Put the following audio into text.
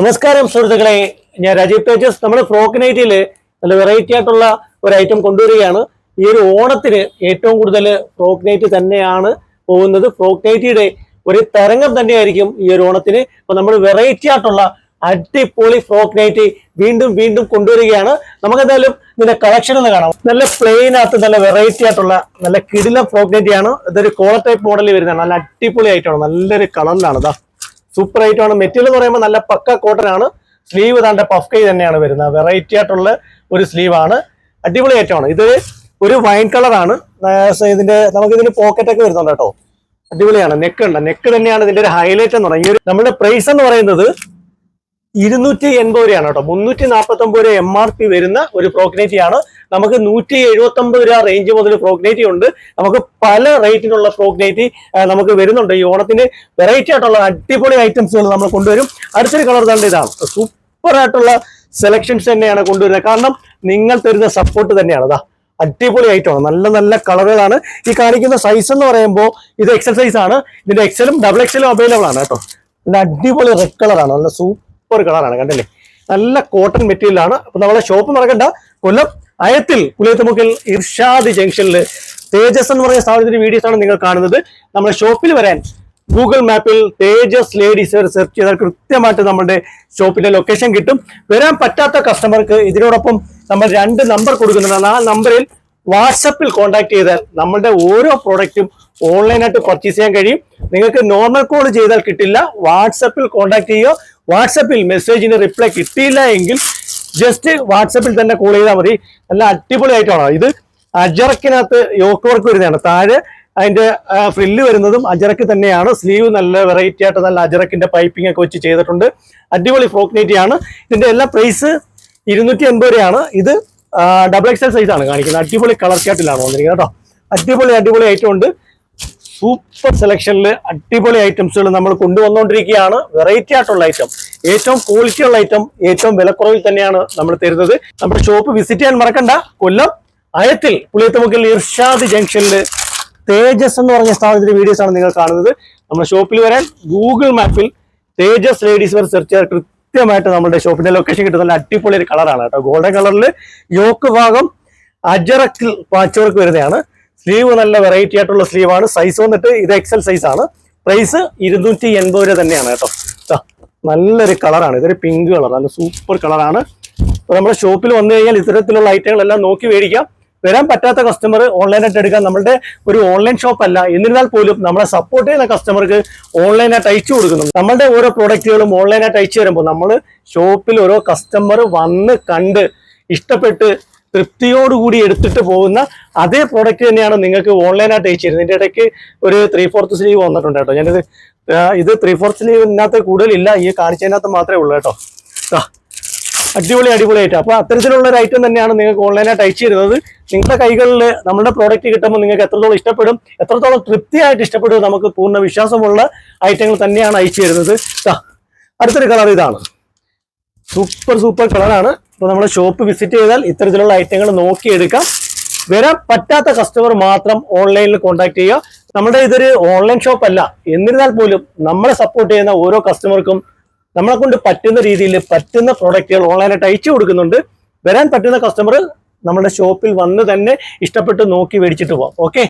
നമസ്കാരം സുഹൃത്തുക്കളെ. ഞാൻ രാജീവ് പേജസ് നമ്മൾ ഫ്രോക്ക് നൈറ്റിൽ നല്ല വെറൈറ്റി ആയിട്ടുള്ള ഒരു ഐറ്റം കൊണ്ടുവരികയാണ്. ഈ ഒരു ഓണത്തിന് ഏറ്റവും കൂടുതൽ ഫ്രോക്ക് നൈറ്റ് തന്നെയാണ് പോകുന്നത്. ഫ്രോക്ക് നൈറ്റിയുടെ ഒരു തരംഗം തന്നെയായിരിക്കും ഈ ഒരു ഓണത്തിന്. അപ്പൊ നമ്മൾ വെറൈറ്റി ആയിട്ടുള്ള അടിപൊളി ഫ്രോക്ക് നൈറ്റ് വീണ്ടും വീണ്ടും കൊണ്ടുവരികയാണ്. നമുക്ക് എന്തായാലും ഇതിന്റെ കളക്ഷൻ ഒന്ന് കാണാം. നല്ല പ്ലെയിൻ ആകത്ത് നല്ല വെറൈറ്റി ആയിട്ടുള്ള നല്ല കിടിലം ഫ്രോക്ക് നൈറ്റിയാണ്. ഇതൊരു കോള ടൈപ്പ് മോഡലിൽ വരുന്നതാണ് നല്ല അടിപൊളി ആയിട്ടാണ് നല്ലൊരു കളറിലാണ് ഇതാ സൂപ്പർ ആണ്. മെറ്റീരിയൽ എന്ന് പറയുമ്പോൾ നല്ല പക്ക കോട്ടൺ ആണ്. സ്ലീവ് താണ്ട പഫ് കൈ തന്നെയാണ് വരുന്നത്. വെറൈറ്റി ആയിട്ടുള്ള ഒരു സ്ലീവ് ആണ്. അടിപൊളി ഐറ്റം ആണ്. ഇത് ഒരു വൈൻ കളറാണ് ഇതിന്റെ നമുക്ക് ഇതിന് പോക്കറ്റ് ഒക്കെ വരുന്നുണ്ട് കേട്ടോ. അടിപൊളിയാണ്. നെക്ക് ഉണ്ട്. നെക്ക് തന്നെയാണ് ഇതിന്റെ ഒരു ഹൈലൈറ്റ് എന്ന് പറയുന്നത്. നമ്മുടെ പ്രൈസ് എന്ന് പറയുന്നത് ഇരുന്നൂറ്റി എൺപത് രൂപയാണ് കേട്ടോ. മുന്നൂറ്റി നാൽപ്പത്തി ഒമ്പത് രൂപ എം ആർ പി വരുന്ന ഒരു പ്രോഗ്നേറ്റി ആണ്. നമുക്ക് നൂറ്റി എഴുപത്തി ഒമ്പത് രൂപ റേഞ്ച് മുതൽ പ്രോഗ്നേറ്റി ഉണ്ട്. നമുക്ക് പല റേറ്റിനുള്ള പ്രോഗ്നേറ്റി നമുക്ക് വരുന്നുണ്ട്. ഈ ഓണത്തിന് വെറൈറ്റി ആയിട്ടുള്ള അടിപൊളി ഐറ്റംസുകൾ നമ്മൾ കൊണ്ടുവരും. അടുത്തൊരു കളർ തന്നെ ഇതാണ്. സൂപ്പർ ആയിട്ടുള്ള സെലക്ഷൻസ് തന്നെയാണ് കൊണ്ടുവരുന്നത്. കാരണം നിങ്ങൾ തരുന്ന സപ്പോർട്ട് തന്നെയാണ്. അതാ അടിപൊളി ഐറ്റമാണ് നല്ല നല്ല കളറുകളാണ് ഈ കാണിക്കുന്ന സൈസ് എന്ന് പറയുമ്പോൾ ഇത് എക്സൽ സൈസ് ആണ്. ഇതിന്റെ എക്സലും ഡബിൾ എക്സലും അവൈലബിൾ ആണ് കേട്ടോ. നല്ല അടിപൊളി റെഡ് കളറാണ് നല്ല സൂപ്പർ കളറാണ് കണ്ടില്ലേ? നല്ല കോട്ടൺ മെറ്റീരിയൽ ആണ്. അപ്പൊ നമ്മളെ ഷോപ്പ് നടക്കണ്ട കൊല്ലം അയത്തിൽ പുലിയത്തുമുക്കിൽ ഇർഷാദ് ജംഗ്ഷനിൽ തേജസ് എന്ന് പറയുന്ന സ്ഥാപനത്തിന്റെ വീഡിയോസ് ആണ് നിങ്ങൾ കാണുന്നത്. നമ്മുടെ ഷോപ്പിൽ വരാൻ ഗൂഗിൾ മാപ്പിൽ തേജസ് ലേഡീസ് സെർച്ച് ചെയ്താൽ കൃത്യമായിട്ട് നമ്മുടെ ഷോപ്പിന്റെ ലൊക്കേഷൻ കിട്ടും. വരാൻ പറ്റാത്ത കസ്റ്റമർക്ക് ഇതിനോടൊപ്പം നമ്മൾ രണ്ട് നമ്പർ കൊടുക്കുന്നുണ്ട്. ആ നമ്പറിൽ വാട്സപ്പിൽ കോൺടാക്ട് ചെയ്താൽ നമ്മളുടെ ഓരോ പ്രോഡക്റ്റും ഓൺലൈനായിട്ട് പർച്ചേസ് ചെയ്യാൻ കഴിയും. നിങ്ങൾക്ക് നോർമൽ കോൾ ചെയ്താൽ കിട്ടില്ല. വാട്സപ്പിൽ കോൺടാക്ട് ചെയ്യുക. വാട്സപ്പിൽ മെസ്സേജിന് റിപ്ലൈ കിട്ടിയില്ല എങ്കിൽ ജസ്റ്റ് വാട്സപ്പിൽ തന്നെ കോൾ ചെയ്താൽ മതി. നല്ല അടിപൊളി ആയിട്ടാണ് ഇത് അജറക്കിനകത്ത് യോക്ക് വർക്ക് വരുന്നതാണ്. താഴെ അതിന്റെ ഫ്രില്ല് വരുന്നതും അജറക്ക് തന്നെയാണ്. സ്ലീവ് നല്ല വെറൈറ്റി ആയിട്ട് നല്ല അജറക്കിന്റെ പൈപ്പിംഗ് ഒക്കെ വെച്ച് ചെയ്തിട്ടുണ്ട്. അടിപൊളി ഫ്രോക്ക് ആണ്. ഇതിന്റെ എല്ലാ പ്രൈസ് ഇരുന്നൂറ്റി എൺപത് രൂപയാണ്. ഇത് ഡബിൾ എക്സൽ സൈസ് ആണ് കാണിക്കുന്നത്. അടിപൊളി കളർ ചാട്ടിലാണ് വന്നിരിക്കുന്നത് കേട്ടോ. അടിപൊളി അടിപൊളി ഐറ്റം ഉണ്ട്. സൂപ്പർ സെലക്ഷനിൽ അടിപൊളി ഐറ്റംസുകൾ നമ്മൾ കൊണ്ടുവന്നുകൊണ്ടിരിക്കുകയാണ് വെറൈറ്റി ആയിട്ടുള്ള ഐറ്റം ഏറ്റവും ക്വാളിറ്റി ഉള്ള ഐറ്റം ഏറ്റവും വിലക്കുറവിൽ തന്നെയാണ് നമ്മൾ തരുന്നത്. നമ്മുടെ ഷോപ്പ് വിസിറ്റ് ചെയ്യാൻ മറക്കണ്ട. കൊല്ലം അയത്തിൽ പുളിയത്തുമുക്കിൽ ഇർഷാദ് ജംഗ്ഷനിൽ തേജസ് എന്ന് പറഞ്ഞ സ്ഥാപനത്തിന്റെ വീഡിയോസ് ആണ് നിങ്ങൾ കാണുന്നത്. നമ്മുടെ ഷോപ്പിൽ വരാൻ ഗൂഗിൾ മാപ്പിൽ തേജസ് ലേഡീസ് വെയർ സെർച്ച് ചെയ്താൽ കൃത്യമായിട്ട് നമ്മുടെ ഷോപ്പിന്റെ ലൊക്കേഷൻ കിട്ടുന്ന നല്ല അടിപൊളി ഒരു കളറാണ് കേട്ടോ. ഗോൾഡൻ കളറിൽ യോക്ക് ഭാഗം അജറക്കിൽ പാച്ച് വർക്ക് വരുന്നതാണ്. സ്ലീവ് നല്ല വെറൈറ്റി ആയിട്ടുള്ള സ്ലീവ് ആണ് സൈസ് വന്നിട്ട് ഇത് എക്സൽ സൈസ് ആണ്. പ്രൈസ് ഇരുന്നൂറ്റി എൺപത് രൂപ തന്നെയാണ് കേട്ടോ. നല്ലൊരു കളറാണ് ഇതൊരു പിങ്ക് കളർ നല്ല സൂപ്പർ കളറാണ് അപ്പൊ നമ്മുടെ ഷോപ്പിൽ വന്നു കഴിഞ്ഞാൽ ഇത്തരത്തിലുള്ള ഐറ്റങ്ങളെല്ലാം നോക്കി മേടിക്കാം. വരാൻ പറ്റാത്ത കസ്റ്റമർ ഓൺലൈനായിട്ട് എടുക്കാം നമ്മളുടെ ഒരു ഓൺലൈൻ ഷോപ്പ് അല്ല. എന്നിരുന്നാൽ പോലും നമ്മളെ സപ്പോർട്ട് ചെയ്യുന്ന കസ്റ്റമർക്ക് ഓൺലൈനായിട്ട് അയച്ചു കൊടുക്കുന്നു. നമ്മളുടെ ഓരോ പ്രോഡക്റ്റുകളും ഓൺലൈനായിട്ട് അയച്ചു തരുമ്പോൾ നമ്മൾ ഷോപ്പിൽ ഓരോ കസ്റ്റമർ വന്ന് കണ്ട് ഇഷ്ടപ്പെട്ട് തൃപ്തിയോടുകൂടി എടുത്തിട്ട് പോകുന്ന അതേ പ്രോഡക്റ്റ് തന്നെയാണ് നിങ്ങൾക്ക് ഓൺലൈനായിട്ട് അയച്ചു തരുന്നത് ഇതിന്റെ ഇടയ്ക്ക് ഒരു ത്രീ ഫോർത്ത് സ്ലീവ് വന്നിട്ടുണ്ട് കേട്ടോ. ഞാനിത് ഇത് ത്രീ ഫോർത്ത് സ്ലീവിനകത്ത് കൂടുതലില്ല. ഈ കാണിച്ചതിനകത്ത് മാത്രമേ ഉള്ളൂ കേട്ടോ. അടിപൊളി അടിപൊളി അടിപൊളിയായിട്ട് അപ്പോൾ അത്തരത്തിലുള്ള ഒരു ഐറ്റം തന്നെയാണ് നിങ്ങൾക്ക് ഓൺലൈനായിട്ട് അയച്ചു തരുന്നത് നിങ്ങളുടെ കൈകളിൽ നമ്മുടെ പ്രോഡക്റ്റ് കിട്ടുമ്പോൾ നിങ്ങൾക്ക് എത്രത്തോളം ഇഷ്ടപ്പെടും എത്രത്തോളം തൃപ്തിയായിട്ട് ഇഷ്ടപ്പെടും നമുക്ക് പൂർണ വിശ്വാസമുള്ള ഐറ്റങ്ങൾ തന്നെയാണ് അയച്ചു തരുന്നത് അടുത്തൊരു കളർ ഇതാണ്. സൂപ്പർ സൂപ്പർ കളറാണ് അപ്പോൾ നമ്മൾ ഷോപ്പ് വിസിറ്റ് ചെയ്താൽ ഇത്തരത്തിലുള്ള ഐറ്റങ്ങൾ നോക്കിയെടുക്കാം. വരാൻ പറ്റാത്ത കസ്റ്റമർ മാത്രം ഓൺലൈനിൽ കോൺടാക്ട് ചെയ്യുക. നമ്മുടെ ഇതൊരു ഓൺലൈൻ ഷോപ്പ് അല്ല. എന്നിരുന്നാൽ പോലും നമ്മളെ സപ്പോർട്ട് ചെയ്യുന്ന ഓരോ കസ്റ്റമർക്കും നമ്മളെ കൊണ്ട് പറ്റുന്ന രീതിയിൽ പറ്റുന്ന പ്രോഡക്റ്റുകൾ ഓൺലൈനായിട്ട് അയച്ചു കൊടുക്കുന്നുണ്ട്. വരാൻ പറ്റുന്ന കസ്റ്റമർ നമ്മുടെ ഷോപ്പിൽ വന്ന് തന്നെ ഇഷ്ടപ്പെട്ട് നോക്കി മേടിച്ചിട്ട് പോവാം. ഓക്കെ